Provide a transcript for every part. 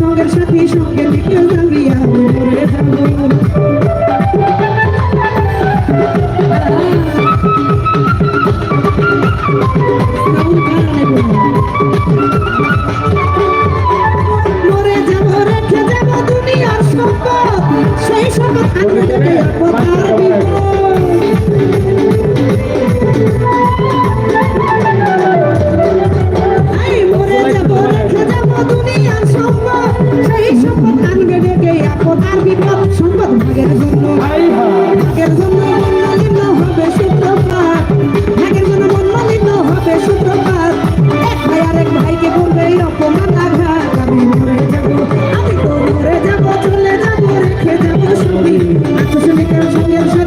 সঙ্গের সাথী সঙ্গে যাবি আত্মসলিকার সঙ্গের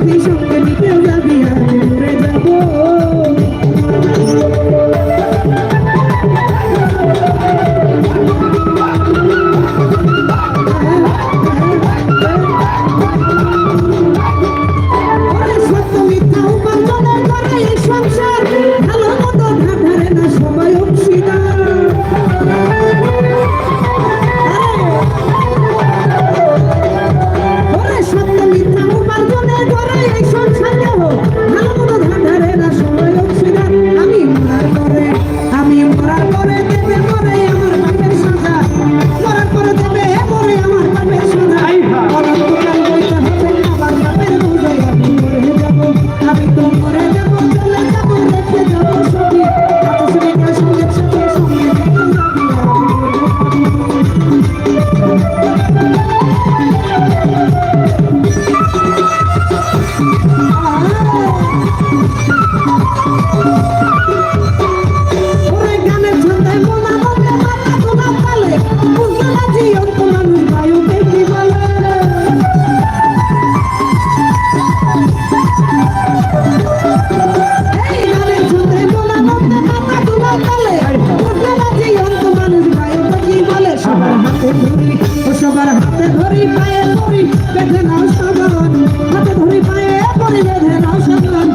হাতে ধরি ও সবার হাতে ধরি পায়ে ধরি বেঁধে নাও সগন হাতে ধরি পায়ে ধরি বেঁধে নাও সগন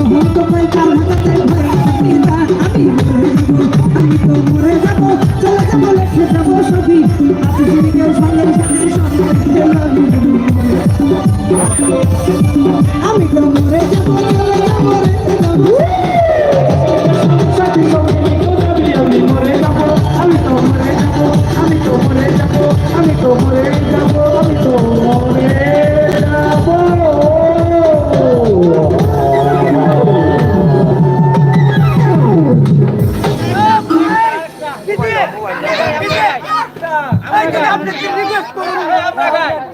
মুহূর্ত পাই কার হাতে আমি আমি তো মরে যাব চলে যাব লেখে যাব সবই সঙ্গে সাথে সঙ্গে আমি তো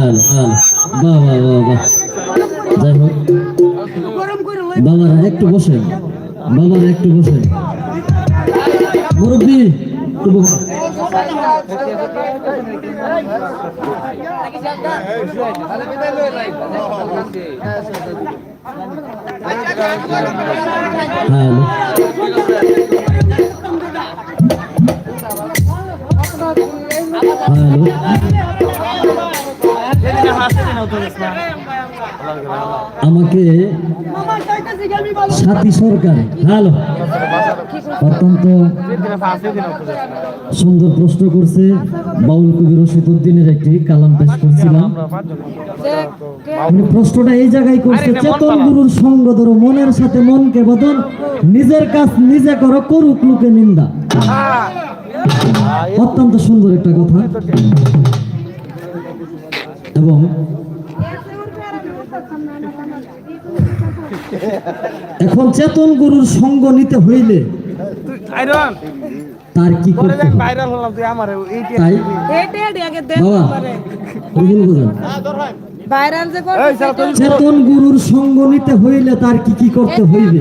বাহ বাহ বাহ বাহ। যাই হোক, বাবারা একটু বসেন, বাবারা একটু বসেন। মুরব্বী। হ্যালো। হ্যালো। আমাকে সাথী সরকার হ্যালো অত্যন্ত সুন্দর প্রশ্ন করছে বাউল কবি রশিদুদ্দিনের একটি কালাম পেশ করছিলাম। প্রশ্নটা এই জায়গায় করছে চেতন গুরুর সঙ্গ ধরো মনের সাথে মনকে বদল নিজের কাজ নিজে করো করুক লোকে নিন্দা। অত্যন্ত সুন্দর একটা কথা। এবং এখন চেতন গুরুর সঙ্গ নিতে হইলে তার কি করতে তুই বাবা চেতন গুরুর সঙ্গ নিতে হইলে তার কি কি করতে হইবে?